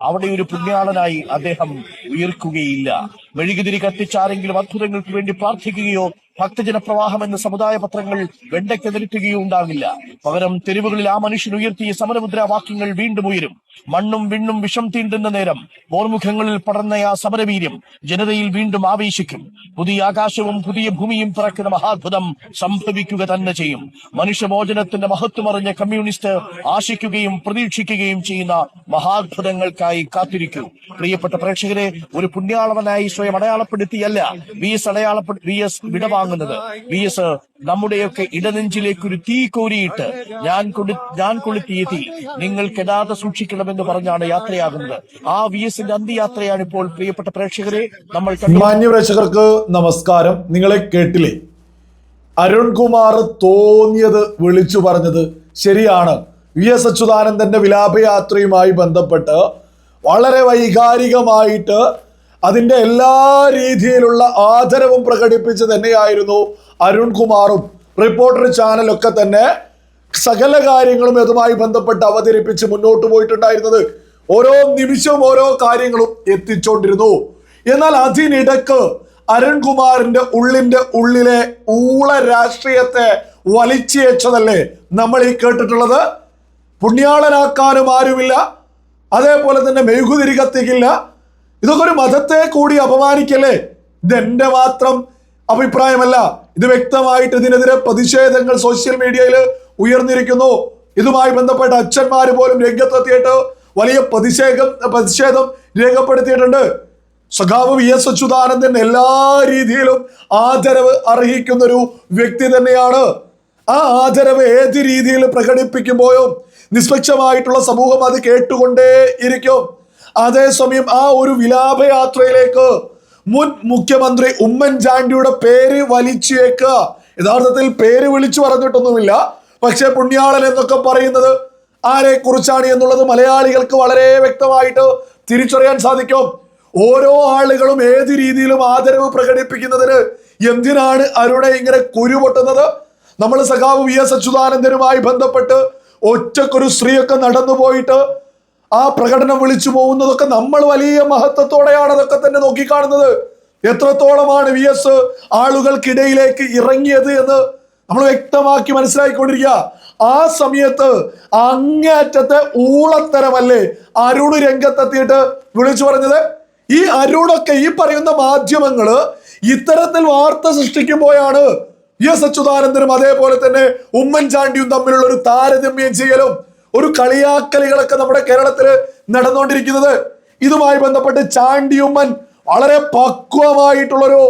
അവിടെ ഒരു പുണ്യാളനായി അദ്ദേഹം ഉയർക്കുകയില്ല. മെഴുകുതിരി കത്തിച്ചാരെങ്കിലും അത്ഭുതങ്ങൾക്ക് വേണ്ടി പ്രാർത്ഥിക്കുകയോ ഭക്തജന പ്രവാഹം എന്ന സമുദായ പത്രങ്ങൾ വെണ്ടയ്ക്ക് നിരത്തുകയോ ഉണ്ടാകില്ല. പകരം തെരുവുകളിൽ ആ മനുഷ്യൻ ഉയർത്തിയ സമരമുദ്രാവാക്യങ്ങൾ വീണ്ടും ഉയരും. മണ്ണും വിണ്ണും വിഷം തീണ്ടുന്ന നേരം ഓർമുഖങ്ങളിൽ പടർന്ന ആ സമരവീര്യം ജനതയിൽ വീണ്ടും ആവേശിക്കും. പുതിയ ആകാശവും പുതിയ ഭൂമിയും പിറക്കുന്ന മഹാത്ഭുതം സംഭവിക്കുക തന്നെ ചെയ്യും. മനുഷ്യമോചനത്തിന്റെ മഹത്വമറിഞ്ഞ കമ്മ്യൂണിസ്റ്റ് ആശിക്കുകയും പ്രതീക്ഷിക്കുകയും ചെയ്യുന്ന മഹാത്ഭുതങ്ങൾക്കായി കാത്തിരിക്കൂ. പ്രിയപ്പെട്ട പ്രേക്ഷകരെ ഒരു പുണ്യാളവനായി സ്വയം അടയാളപ്പെടുത്തിയല്ല. വി എസ് അടയാളപ്പെടു വി എസ് വിടവാങ്ങുന്നത്. വി എസ് നമ്മുടെയൊക്കെ ഇടനെഞ്ചിലേക്ക് ഒരു തീ കോരിയിട്ട് ഞാൻ കൊടു ഞാൻ കൊളുത്തിയ തീ നിങ്ങൾ കെടാതെ സൂക്ഷിക്കണമെന്ന് പറഞ്ഞാണ് യാത്രയാകുന്നത്. ആ വി എസിന്റെ അന്ത്യയാത്രയാണ് ഇപ്പോൾ പ്രിയപ്പെട്ട പ്രേക്ഷകരെ നമ്മൾ മാന്യ പ്രേക്ഷകർക്ക് നമസ്കാരം. നിങ്ങളെ കേട്ടില്ലേ? അരുൺകുമാർ തോന്നിയത് വിളിച്ചു പറഞ്ഞത് ശരിയാണ്. വി എസ് അച്യുതാനന്ദന്റെ വിലാപയാത്രയുമായി ബന്ധപ്പെട്ട് വളരെ വൈകാരികമായിട്ട് അതിന്റെ എല്ലാ രീതിയിലുള്ള ആദരവും പ്രകടിപ്പിച്ച് തന്നെയായിരുന്നു അരുൺകുമാറും. റിപ്പോർട്ടർ ചാനലൊക്കെ തന്നെ സകല കാര്യങ്ങളും ഇതുമായി ബന്ധപ്പെട്ട് അവതരിപ്പിച്ച് മുന്നോട്ട് പോയിട്ടുണ്ടായിരുന്നത്. ഓരോ നിമിഷവും ഓരോ കാര്യങ്ങളും എത്തിച്ചോണ്ടിരുന്നു. എന്നാൽ അതിനിടക്ക് അരുൺകുമാറിന്റെ ഉള്ളിന്റെ ഉള്ളിലെ ഊള രാഷ്ട്രീയത്തെ വലിച്ചേച്ചതല്ലേ നമ്മൾ ഈ കേട്ടിട്ടുള്ളത്? പുണ്യാളനാക്കാനും ആരുമില്ല. അതേപോലെ തന്നെ മെഴുകുതിരി കത്തിക്കില്ല. ഇതൊക്കെ ഒരു മതത്തെ കൂടി അപമാനിക്കല്ലേ? ഇതെന്റെ മാത്രം അഭിപ്രായമല്ല. ഇത് വ്യക്തമായിട്ട് ഇതിനെതിരെ പ്രതിഷേധങ്ങൾ സോഷ്യൽ മീഡിയയിൽ ഉയർന്നിരിക്കുന്നു. ഇതുമായി ബന്ധപ്പെട്ട അച്ഛന്മാർ പോലും രംഗത്തെത്തിയിട്ട് വലിയ പ്രതിഷേധം പ്രതിഷേധം രേഖപ്പെടുത്തിയിട്ടുണ്ട്. സഖാവ് വി എസ് അച്യുതാനന്ദൻ എല്ലാ രീതിയിലും ആദരവ് അർഹിക്കുന്ന ഒരു വ്യക്തി തന്നെയാണ്. ആ ആദരവ് ഏത് രീതിയിൽ പ്രകടിപ്പിക്കുമ്പോഴും നിഷ്പക്ഷമായിട്ടുള്ള സമൂഹം അത് കേട്ടുകൊണ്ടേ ഇരിക്കും അതേസമയം ആ ഒരു വിലാപയാത്രയിലേക്ക് മുൻ മുഖ്യമന്ത്രി ഉമ്മൻചാണ്ടിയുടെ പേര് വലിച്ചേക്ക്. യഥാർത്ഥത്തിൽ പേര് വിളിച്ചു പറഞ്ഞിട്ടൊന്നുമില്ല. പക്ഷേ പുണ്യാളൻ എന്നൊക്കെ പറയുന്നത് ആരെ കുറിച്ചാണ് എന്നുള്ളത് മലയാളികൾക്ക് വളരെ വ്യക്തമായിട്ട് തിരിച്ചറിയാൻ സാധിക്കും. ഓരോ ആളുകളും ഏത് രീതിയിലും ആദരവ് പ്രകടിപ്പിക്കുന്നതിന് എന്തിനാണ് അരുടെ ഇങ്ങനെ കുരുപൊട്ടുന്നത്? നമ്മൾ സഖാവ് വി എസ് അച്യുതാനന്ദനുമായി ബന്ധപ്പെട്ട് ഒറ്റക്കൊരു സ്ത്രീയൊക്കെ നടന്നു പോയിട്ട് ആ പ്രകടനം വിളിച്ചു പോകുന്നതൊക്കെ നമ്മൾ വലിയ മഹത്വത്തോടെയാണ് അതൊക്കെ തന്നെ നോക്കിക്കാണുന്നത്. എത്രത്തോളമാണ് വി എസ് ആളുകൾക്കിടയിലേക്ക് ഇറങ്ങിയത് എന്ന് നമ്മൾ വ്യക്തമാക്കി മനസ്സിലാക്കിക്കൊണ്ടിരിക്കുക ആ സമയത്ത് അങ്ങേറ്റത്തെ ഊളത്തരമല്ലേ അരുണ് രംഗത്തെത്തിയിട്ട് വിളിച്ചു പറഞ്ഞത്? ഈ അരുണൊക്കെ ഈ പറയുന്ന മാധ്യമങ്ങൾ ഇത്തരത്തിൽ വാർത്ത സൃഷ്ടിക്കുമ്പോഴാണ് എസ് അച്യുതാനന്ദനും അതേപോലെ തന്നെ ഉമ്മൻചാണ്ടിയും തമ്മിലുള്ള ഒരു താരതമ്യം ചെയ്യലും ഒരു കളിയാക്കലുകളൊക്കെ നമ്മുടെ കേരളത്തിൽ നടന്നുകൊണ്ടിരിക്കുന്നത്. ഇതുമായി ബന്ധപ്പെട്ട് ചാണ്ടി ഉമ്മൻ വളരെ പക്വമായിട്ടുള്ളൊരു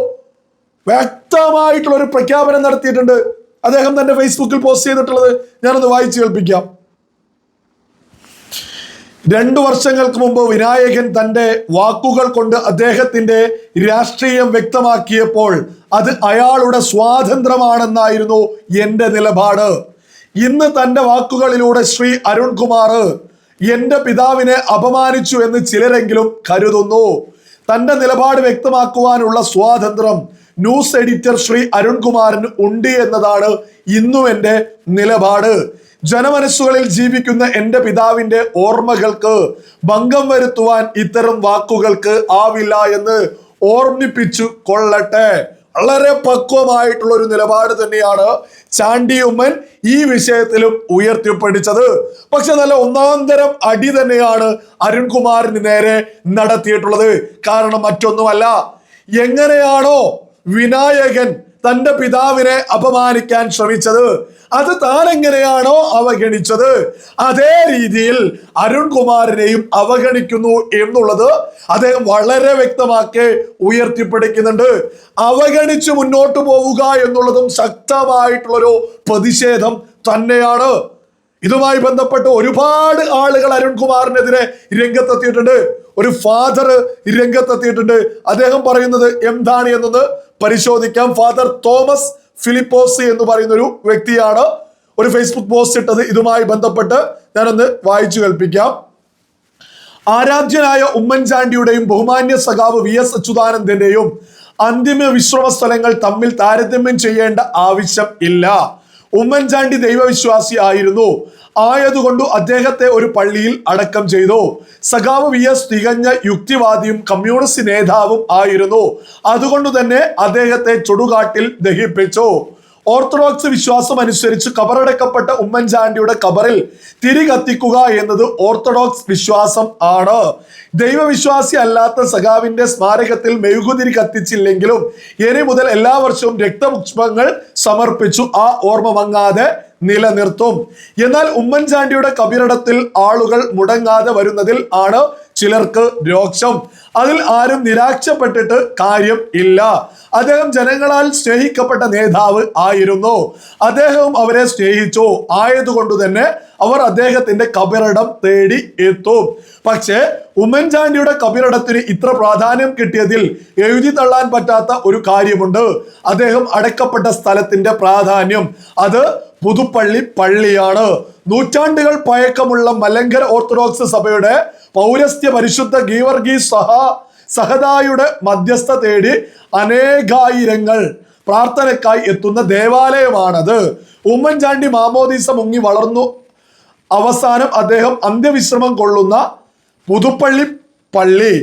വ്യക്തമായിട്ടുള്ള ഒരു പ്രഖ്യാപനം നടത്തിയിട്ടുണ്ട്. അദ്ദേഹം തന്റെ ഫേസ്ബുക്കിൽ പോസ്റ്റ് ചെയ്തിട്ടുള്ളത് ഞാനൊന്ന് വായിച്ചു കേൾപ്പിക്കാം. രണ്ടു വർഷങ്ങൾക്ക് മുമ്പ് വിനായകൻ തന്റെ വാക്കുകൾ കൊണ്ട് അദ്ദേഹത്തിന്റെ രാഷ്ട്രീയം വ്യക്തമാക്കിയപ്പോൾ അത് അയാളുടെ സ്വാതന്ത്ര്യമാണെന്നായിരുന്നു എന്റെ നിലപാട്. ഇന്ന് തന്റെ വാക്കുകളിലൂടെ ശ്രീ അരുൺകുമാർ എന്റെ പിതാവിനെ അപമാനിച്ചു എന്ന് ചിലരെങ്കിലും കരുതുന്നു. തന്റെ നിലപാട് വ്യക്തമാക്കുവാനുള്ള സ്വാതന്ത്ര്യം ന്യൂസ് എഡിറ്റർ ശ്രീ അരുൺകുമാറിന് ഉണ്ട് എന്നതാണ് ഇന്നും എന്റെ നിലപാട്. ജനമനസ്സുകളിൽ ജീവിക്കുന്ന എന്റെ പിതാവിന്റെ ഓർമ്മകൾക്ക് ഭംഗം വരുത്തുവാൻ ഇത്തരം വാക്കുകൾക്ക് ആവില്ല എന്ന് ഓർമ്മിപ്പിച്ചു കൊള്ളട്ടെ. വളരെ പക്വമായിട്ടുള്ള ഒരു നിലപാട് തന്നെയാണ് ചാണ്ടിയമ്മൻ ഈ വിഷയത്തിലും ഉയർത്തിപ്പിടിച്ചത്. പക്ഷെ നല്ല ഒന്നാം തരം അടി തന്നെയാണ് അരുൺകുമാറിന് നേരെ നടത്തിയിട്ടുള്ളത്. കാരണം മറ്റൊന്നുമല്ല എങ്ങനെയാണോ വിനായകൻ തന്റെ പിതാവിനെ അപമാനിക്കാൻ ശ്രമിച്ചത്. അത് താൻ എങ്ങനെയാണോ അവഗണിച്ചത്? അതേ രീതിയിൽ അരുൺകുമാറിനെയും അവഗണിക്കുന്നു എന്നുള്ളത് അദ്ദേഹം വളരെ വ്യക്തമാക്കി ഉയർത്തിപ്പിടിക്കുന്നുണ്ട്. അവഗണിച്ച് മുന്നോട്ട് പോവുക എന്നുള്ളതും ശക്തമായിട്ടുള്ളൊരു പ്രതിഷേധം തന്നെയാണ്. ഇതുമായി ബന്ധപ്പെട്ട് ഒരുപാട് ആളുകൾ അരുൺകുമാറിനെതിരെ രംഗത്തെത്തിയിട്ടുണ്ട്. ഒരു ഫാദർ രംഗത്തെത്തിയിട്ടുണ്ട്. അദ്ദേഹം പറയുന്നത് എന്താണ് എന്നത് പരിശോധിക്കാം. ഫാദർ തോമസ് ഫിലിപ്പോസ് എന്ന് പറയുന്ന ഒരു വ്യക്തിയാണ് ഒരു ഫേസ്ബുക്ക് പോസ്റ്റ് ഇട്ടത്. ഇതുമായി ബന്ധപ്പെട്ട് ഞാനൊന്ന് വായിച്ചു കേൾപ്പിക്കാം. ആരാധ്യനായ ഉമ്മൻചാണ്ടിയുടെയും ബഹുമാന്യ സഖാവ് വി എസ് അച്യുതാനന്ദന്റെയും അന്തിമ വിശ്രമ സ്ഥലങ്ങൾ തമ്മിൽ താരതമ്യം ചെയ്യേണ്ട ആവശ്യം ഇല്ല. ഉമ്മൻചാണ്ടി ദൈവവിശ്വാസി ആയിരുന്നു. ആയതുകൊണ്ട് അദ്ദേഹത്തെ ഒരു പള്ളിയിൽ അടക്കം ചെയ്തു. സഖാവ് വി എസ് തികഞ്ഞ യുക്തിവാദിയും കമ്മ്യൂണിസ്റ്റ് നേതാവും ആയിരുന്നു. അതുകൊണ്ട് തന്നെ അദ്ദേഹത്തെ ചുടുകാട്ടിൽ ദഹിപ്പിച്ചു. ഓർത്തഡോക്സ് വിശ്വാസം അനുസരിച്ച് കബറടക്കപ്പെട്ട ഉമ്മൻചാണ്ടിയുടെ കബറിൽ തിരി കത്തിക്കുക എന്നത് ഓർത്തഡോക്സ് വിശ്വാസം ആണ്. ദൈവവിശ്വാസി അല്ലാത്ത സഖാവിന്റെ സ്മാരകത്തിൽ മെഴുകുതിരി കത്തിച്ചില്ലെങ്കിലും ഇനി മുതൽ എല്ലാ വർഷവും രക്തപുഷ്പങ്ങൾ സമർപ്പിച്ചു ആ ഓർമ്മ മങ്ങാതെ നിലനിർത്തും. എന്നാൽ ഉമ്മൻചാണ്ടിയുടെ കബിറിടത്തിൽ ആളുകൾ മുടങ്ങാതെ വരുന്നതിൽ ആണ് ചിലർക്ക് രോക്ഷം. അതിൽ ആരും നിരാക്ഷപ്പെട്ടിട്ട് കാര്യം ഇല്ല. അദ്ദേഹം ജനങ്ങളാൽ സ്നേഹിക്കപ്പെട്ട നേതാവ് ആയിരുന്നു. അദ്ദേഹവും അവരെ സ്നേഹിച്ചു. ആയതുകൊണ്ട് തന്നെ അവർ അദ്ദേഹത്തിന്റെ കബറിടം തേടി എത്തും. പക്ഷേ ഉമ്മൻചാണ്ടിയുടെ കബറിടത്തിന് ഇത്ര പ്രാധാന്യം കിട്ടിയതിൽ എഴുതി തള്ളാൻ പറ്റാത്ത ഒരു കാര്യമുണ്ട്. അദ്ദേഹം അടക്കപ്പെട്ട സ്ഥലത്തിന്റെ പ്രാധാന്യം. അത് പുതുപ്പള്ളി പള്ളിയാണ്. നൂറ്റാണ്ടുകൾ പഴക്കമുള്ള മലങ്കര ഓർത്തഡോക്സ് സഭയുടെ പൗരസ്ത്യ പരിശുദ്ധ ഗീവർഗീസ് സഹ സഹദായുടെ മധ്യസ്ഥ തേടി അനേകായിരങ്ങൾ പ്രാർത്ഥനക്കായി എത്തുന്ന ദേവാലയമാണത്. ഉമ്മൻചാണ്ടി മാമോദീസ മുങ്ങി വളർന്നു. അവസാനം അദ്ദേഹം അന്ത്യവിശ്രമം കൊള്ളുന്ന പുതുപ്പള്ളി പള്ളി.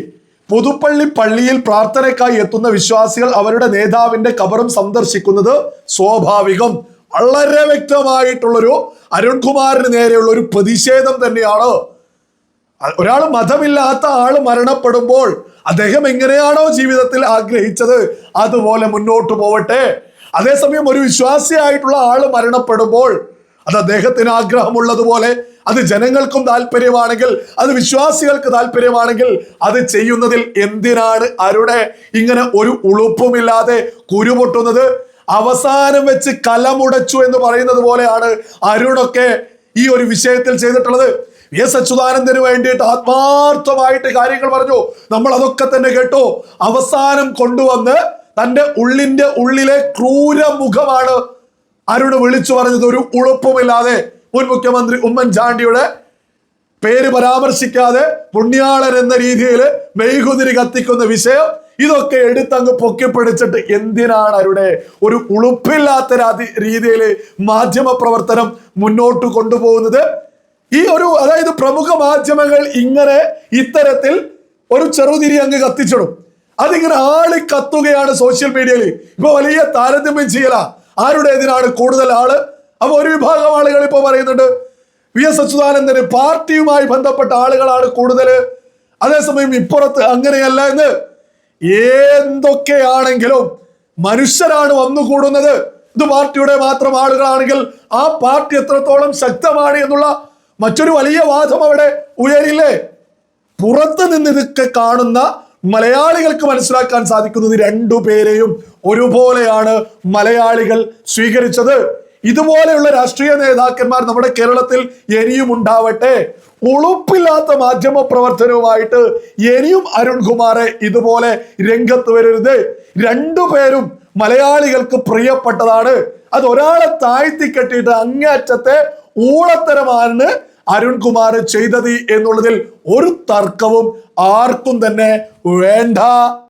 പുതുപ്പള്ളി പള്ളിയിൽ പ്രാർത്ഥനയ്ക്കായി എത്തുന്ന വിശ്വാസികൾ അവരുടെ നേതാവിന്റെ കബറും സന്ദർശിക്കുന്നത് സ്വാഭാവികം. വളരെ വ്യക്തമായിട്ടുള്ളൊരു അരുൺകുമാറിന് നേരെയുള്ള ഒരു പ്രതിഷേധം തന്നെയാണ്. ഒരാൾ മതമില്ലാത്ത ആൾ മരണപ്പെടുമ്പോൾ അദ്ദേഹം എങ്ങനെയാണോ ജീവിതത്തിൽ ആഗ്രഹിച്ചത് അതുപോലെ മുന്നോട്ട് പോവട്ടെ. അതേസമയം ഒരു വിശ്വാസിയായിട്ടുള്ള ആൾ മരണപ്പെടുമ്പോൾ അത് അദ്ദേഹത്തിന് ആഗ്രഹമുള്ളതുപോലെ അത് ജനങ്ങൾക്കും താല്പര്യമാണെങ്കിൽ അത് വിശ്വാസികൾക്ക് താല്പര്യമാണെങ്കിൽ അത് ചെയ്യുന്നതിൽ എന്തിനാണ് അരുടെ ഇങ്ങനെ ഒരു ഉളുപ്പുമില്ലാതെ കുരുപൊട്ടുന്നത് അവസാനം വെച്ച് കലമുടച്ചു എന്ന് പറയുന്നത് പോലെയാണ് അരുണൊക്കെ ഈ ഒരു വിഷയത്തിൽ ചെയ്തിട്ടുള്ളത്. വി എസ് അച്യുതാനന്ദന് വേണ്ടിയിട്ട് ആത്മാർത്ഥമായിട്ട് കാര്യങ്ങൾ പറഞ്ഞു. നമ്മൾ അതൊക്കെ തന്നെ കേട്ടു. അവസാനം കൊണ്ടുവന്ന് തന്റെ ഉള്ളിന്റെ ഉള്ളിലെ ക്രൂര മുഖമാണ് അരുണ് വിളിച്ചു പറഞ്ഞത്. ഒരു ഉളുപ്പുമില്ലാതെ മുൻ മുഖ്യമന്ത്രി ഉമ്മൻചാണ്ടിയുടെ പേര് പരാമർശിക്കാതെ പുണ്യാളൻ എന്ന രീതിയിൽ മെയ്കുതിരി കത്തിക്കുന്ന വിഷയം ഇതൊക്കെ എടുത്തങ്ങ് പൊക്കിപ്പിടിച്ചിട്ട് എന്തിനാണ് അവരുടെ ഒരു ഉളുപ്പില്ലാത്ത രീതിയിൽ മാധ്യമ പ്രവർത്തനം മുന്നോട്ട് കൊണ്ടുപോകുന്നത്? ഈ ഒരു അതായത് പ്രമുഖ മാധ്യമങ്ങൾ ഇങ്ങനെ ഇത്തരത്തിൽ ഒരു ചെറുതിരി അങ്ങ് കത്തിച്ചിടും. അതിങ്ങനെ ആളി കത്തുകയാണ് സോഷ്യൽ മീഡിയയിൽ. ഇപ്പൊ വലിയ താരതമ്യം ചെയ്യല. ആരുടെ ഇതിനാണ് കൂടുതൽ ആൾ? അപ്പൊ ഒരു വിഭാഗം ആളുകൾ ഇപ്പൊ പറയുന്നുണ്ട് വി എസ് അച്യുതാനന്ദന് പാർട്ടിയുമായി ബന്ധപ്പെട്ട ആളുകളാണ് കൂടുതൽ അതേസമയം ഇപ്പുറത്ത് അങ്ങനെയല്ല എന്ന് എന്തൊക്കെയാണെങ്കിലും മനുഷ്യരാണ് വന്നുകൂടുന്നത്. ഇത് പാർട്ടിയുടെ മാത്രം ആളുകളാണെങ്കിൽ ആ പാർട്ടി എത്രത്തോളം ശക്തമാണ് എന്നുള്ള മറ്റൊരു വലിയ വാദം അവിടെ ഉയരില്ലേ? പുറത്ത് നിന്ന് ഇതൊക്കെ കാണുന്ന മലയാളികൾക്ക് മനസ്സിലാക്കാൻ സാധിക്കുന്നത് രണ്ടു പേരെയും ഒരുപോലെയാണ് മലയാളികൾ സ്വീകരിച്ചത്. ഇതുപോലെയുള്ള രാഷ്ട്രീയ നേതാക്കന്മാർ നമ്മുടെ കേരളത്തിൽ ഇനിയും ഉണ്ടാവട്ടെ. ഉളുപ്പില്ലാത്ത മാധ്യമ പ്രവർത്തനവുമായിട്ട് ഇനിയും അരുൺകുമാറെ ഇതുപോലെ രംഗത്ത് വരരുത്. രണ്ടുപേരും മലയാളികൾക്ക് പ്രിയപ്പെട്ടതാണ്. അത് ഒരാളെ താഴ്ത്തി കെട്ടിയിട്ട് അങ്ങേയറ്റത്തെ ഊളത്തരമാണ് അരുൺകുമാർ ചെയ്തത് എന്നുള്ളതിൽ ഒരു തർക്കവും ആർക്കും തന്നെ വേണ്ട.